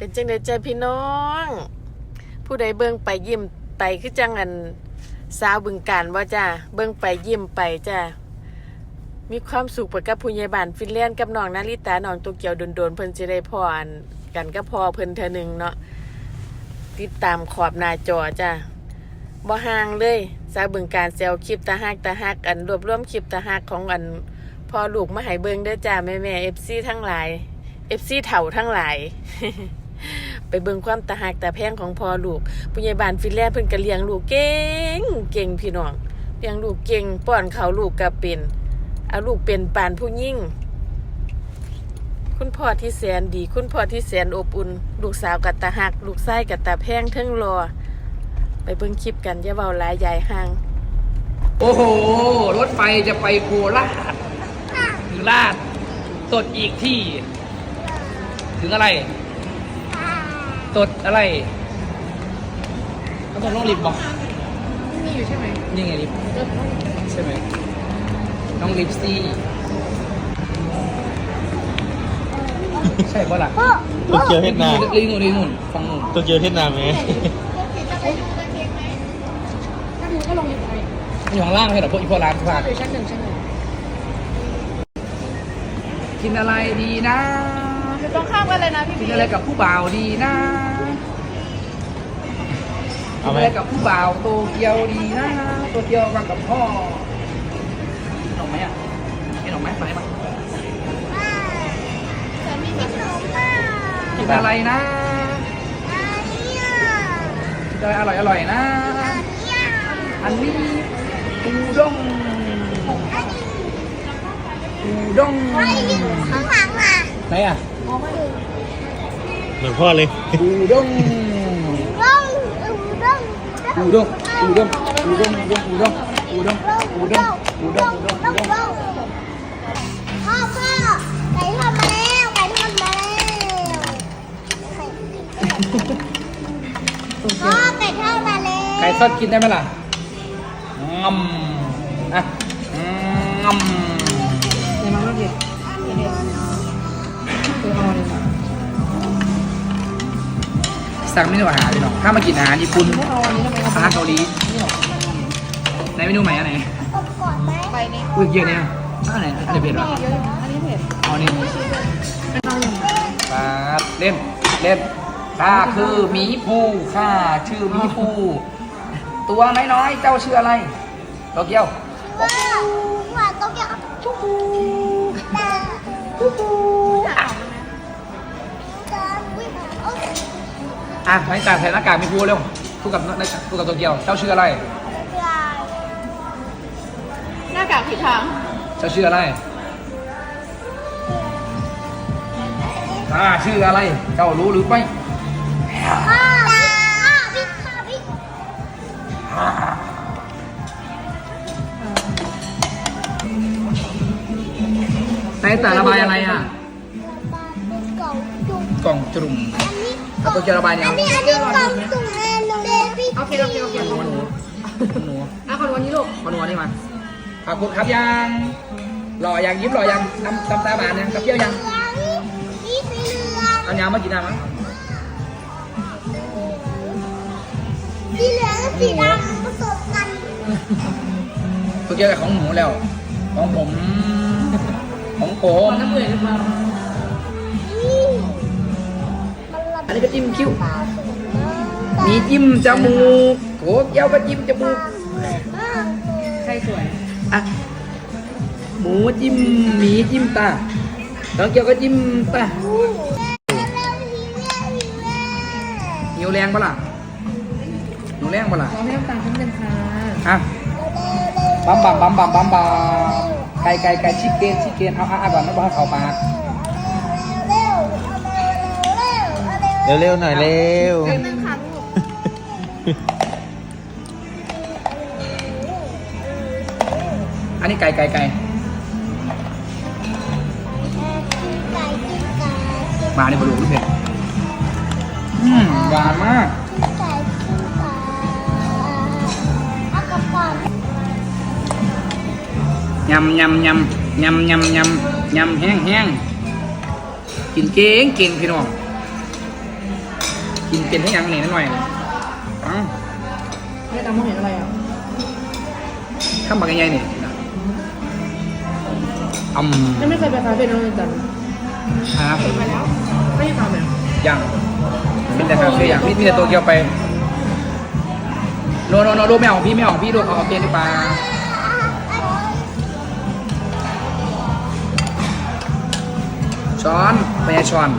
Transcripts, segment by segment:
เป็นจังไดจ้าพี่น้อง ผู้ใดเบิ่งไปยิ้มไปคือจังอันสาวบึงการว่าจ้าเบิ่งไปยิ้มไปจ้ามีความสุขไปกับผู้ใหญ่บ้านฟินแลนด์กับน้องนาริตาน้องโตเกียวโดนๆเพิ่นสิได้พออันกันก็พอเพิ่นเทอหนึ่งเนาะติดตามขอบหน้าจอจ้าบ่ห่างเลยสาวบึงการแซวคลิปตาฮักตาฮักอันรวบรวมคลิปตาฮักของอันพอลูกมาให้เบิ่งเด้อจ้าแม่ๆ FC ทั้งหลาย FC เถ่าทั้งหลาย ไปเบิ่งความตาหักตาแพงของพ่อลูกผู้ใหญ่บ้านฟินแลนด์เพิ่นก็เลี้ยงลูกเก่งเก่งพี่น้องเลี้ยงลูกเก่งป้อนข้าวลูกก็เป็นเอาลูกเป็นปานผู้ยิ่งคุณพ่อที่แสนดี คุณพ่อที่แสนอบอุ่น ลูกสาวกับตาหัก ลูกชายกับตาแพงเทั้งรอ ไปเบิ่งคลิปกันอย่าเว้าหลายยายห่าง โอ้โห รถไฟจะไปโคราชถึงราชตดอีกที่ ถึงอะไร ตดอะไรเขาต้องลงลิฟต์บอกมีอยู่ใช่ไหมนี่ไงลิฟต์ใช่ไหมน้องลิฟต์ซี่ ใช่ปะล่ะโตเกียวเฮ็ดนาลิงนู่นลิงนู่นฟังนู่นโตเกียวเฮ็ดนาไหมอยู่ข้างล่างใช่เหรอพวกอีพวกร้านฝากอยู่ชั้นหนึ่งชั้นหนึ่งกินอะไรดีนะ อยู่ตรงข้ามกันเลยนะพี่กินพีอะไรกับผู้บ่าวดีนะเอากินไหมอะไรกับผู้บ่าวโตเกียวดีนะโตเกียวมากับพ่อกินหนมไหมอะกินหนมไหมไปมากินอะไรนะกินอะไรอร่อยอร่อยๆนะ อันนี้อูด้งอูด้งไหนอะ เหมือนพ่อเลยอูด้งอูด้งอูด้งอูด้งอูด้งอูด้งอูด้งอูด้งอูด้งอูด้งอูด้งพ่อพ่อไก่ทอดมาแล้วไก่ทอดมาแล้วพ่อไก่ทอดมาแล้วไก่ทอดกินได้ไหมล่ะงำอะงำเดี๋ยวมาไม่เผ็ดคือ เอาเลยนะสั่งเมนูอาหารเลยเนาะถ้ามากินอาหารญี่ปุ่นไม่เอาอันนี้ได้ไหมอาหารเกาหลีในเมนูใหม่อันไหนต้มก่อนไหมไปนี่อุ้ยเยอะเนี่ยอันไหนอันไหนเผ็ดวะเยอะอยู่นะอันนี้เผ็ดเอานี่เป็นเอาอย่างครับเล่นเล่นข้าคือหมีภูข้าชื่อหมีภูตัวน้อยๆเจ้าชื่ออะไรโตเกียวว้าวหวานต้มยำชุบปูตาชุบปูตา อุ้ยโอ้ยอะให้ตาใส่หน้ากากหมีภูเร็วคู่กับหน้ากากคู่กับโตเกียว เจ้าชื่ออะไร หน้ากากผิดทางเจ้าชื่ออะไรข้าชื่ออะไร เจ้ารู้หรือไม่ข้าวข้าวพริกข้าวพริกในแต่ระบายอะไรอะกล่องจุ่มก ล่องจุ่มอันนี้เอาโตเกียวระบายเนี่ยอันนี้อันนี้กล่องจุ่มแอนโนเดบิโอเคโอเคโอเคหนูหนูหนูอะขอวันนี้ลูกขอหนูอันนี้มาขอบคุณครับยังหล่อยังยิ้มหล่อยังทำทำตาบานยังกับเที่ยวยังเหลืองนี่สีเหลืองเอายามากินน้ำมั้ยสีเหลืองกับสีดำผสมกันตัวเกี่ยวกับของหมูแล้ว ของผม ของผม นระอันนี้ก็จิ้มคิ้วตาสวยมากมีจิ้มจมูกโอ้เกี่ยวก็จิ้มจมูกสวยมากเลยใครสวยอะหมูจิ้มหมีจิ้มตาน้องเกี่ยวก็จิ้มตาอู้เร็วๆหิวแม่หิวแม่หิวแรงปะล่ะหิวแรงปะล่ะขอให้น้ำตาลขึ้นเป็นค่ะอะเร็วๆเร็วบัมบัมบัมบัมบัมบัมไก่ไก่ไก่ชิคเก้นชิคเก้นเอาเอาเอาก่อนไม่บอกให้เขาปาก เร็วๆเร็วๆเร็วๆหน่อยเร็วเส้นนึงค่ะลูกอันนี้ไก่ไก่ไก่ไก่กินไก่มาในบรูลูกเผ็ดอืมหวานมากกินไก่กินไก่เอากระป๋องยำยำยำยำยำยำยำแห้งแห้งกินเก่งเก่งพี่น้อง กินเป็นให้ยังนี่นิดหน่อยอืมไม่ตามมองเห็นอะไรอะข้ามมากันยังไงนี่อืมยังไม่เคยไปคาเฟ่น้องเลยจันครับไปแล้วไม่ได้ทำเลยยังมีแต่คาเฟ่อย่างมีมีแต่โตเกียวไปโนโนโนลูกแมวของพี่แมวของพี่ลูกเอาเปลี่ยนดีกว่าช้อนไปยช้อน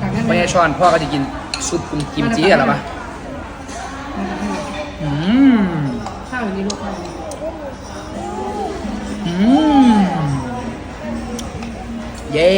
ตักนั่นไปยช้อนพ่อก็จะกิน ซุปกุ้งกิมจิอะไรปะอืมข้าวอยู่นี่ลูกข้าวอืมเย้